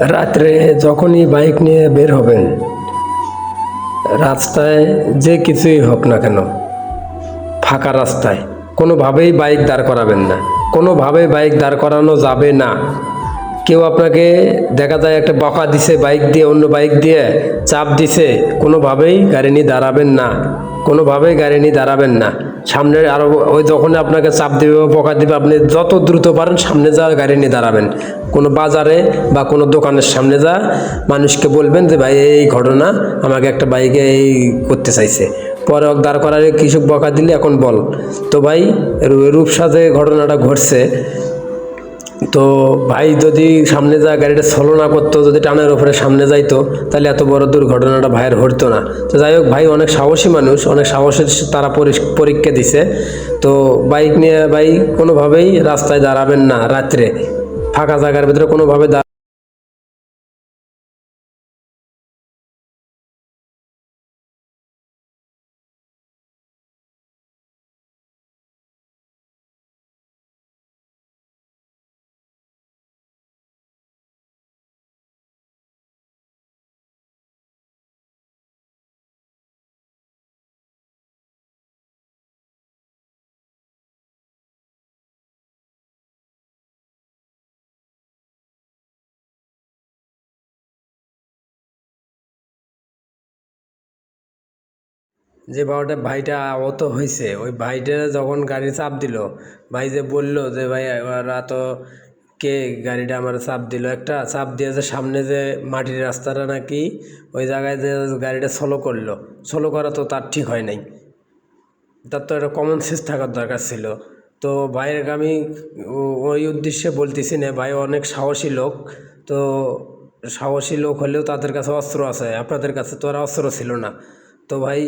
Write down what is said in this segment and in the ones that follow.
রাত্রে যখনই বাইক নিয়ে বের হবেন, রাস্তায় যে কিছুই হোক না কেন, ফাঁকা রাস্তায়। কোনোভাবেই বাইক দাঁড় করাবেন না। কোনোভাবেই বাইক দাঁড় করানো যাবে না। কেউ আপনাকে দেখা যায় একটা বকা দিছে, বাইক দিয়ে, অন্য বাইক দিয়ে, চাপ দিছে, কোনোভাবেই গাড়ি নিয়ে দাঁড়াবেন না। কোনোভাবেই গাড়ি নিয়ে দাঁড়াবেন না। সামনে আরও ওই যখন আপনাকে চাপ দেবে বকা দিবে, আপনি যত দ্রুত পারেন সামনে যা গাড়ি নিয়ে দাঁড়াবেন। কোনো বাজারে বা কোনো দোকানের সামনে যা মানুষকে বলবেন যে, ভাই, এই ঘটনা আমাকে একটা বাইকে এই করতে চাইছে। পরে দাঁড় করারে কিছু বকা দিলে এখন বল। তো ভাই, রূ- রূপসা যে ঘটনাটা ঘটছে তো ভাই যদি সামনে যা গাড়িটা সলো না করতো, যদি টানের ওপরে সামনে যাইতো, তাহলে এত বড় দুর্ঘটনাটা ভাইয়ের হতো না। তো যাই হোক ভাই, অনেক সাহসী মানুষ, অনেক সাহসের তারা পরি- পরীক্ষা দিছে। তো বাইক নিয়ে ভাই কোনোভাবেই রাস্তায় দাঁড়াবেন না রাত্রে। ফাঁকা জায়গার ভিতরে কোনোভাবে দাঁড়া যে বাবাটা, ভাইটা আহত হয়েছে ওই ভাইটা যখন গাড়ি চাপ দিল, ভাই যে বলল যে, ভাই ওরা তো কে গাড়িটা আমার চাপ দিল? একটা চাপ দিয়ে যে সামনে যে মাটির রাস্তাটা নাকি, ওই জায়গায় যে গাড়িটা সলো করল। সলো করা তো তার ঠিক হয় নাই। তার তো একটা কমন সেন্স থাকার দরকার ছিল। তো ভাইয়ের আমি ওই উদ্দেশ্যে বলতেছি না, ভাই অনেক সাহসী লোক। তো সাহসী লোক হলেও তাদের কাছে অস্ত্র আছে। আপনাদের কাছে তো আর অস্ত্র ছিল না। তো ভাই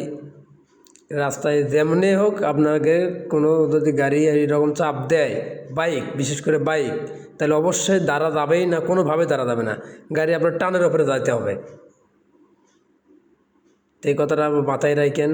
রাস্তায় যেমনই হোক আপনাকে কোনো যদি গাড়ি এইরকম চাপ দেয় বাইক বিশেষ করে বাইক তাহলে অবশ্যই দাঁড়া যাবেই না, কোনোভাবে দাঁড়া যাবে না। গাড়ি আপনার টানের ওপরে যাইতে হবে। এই কথাটা মাথায় রাখেন।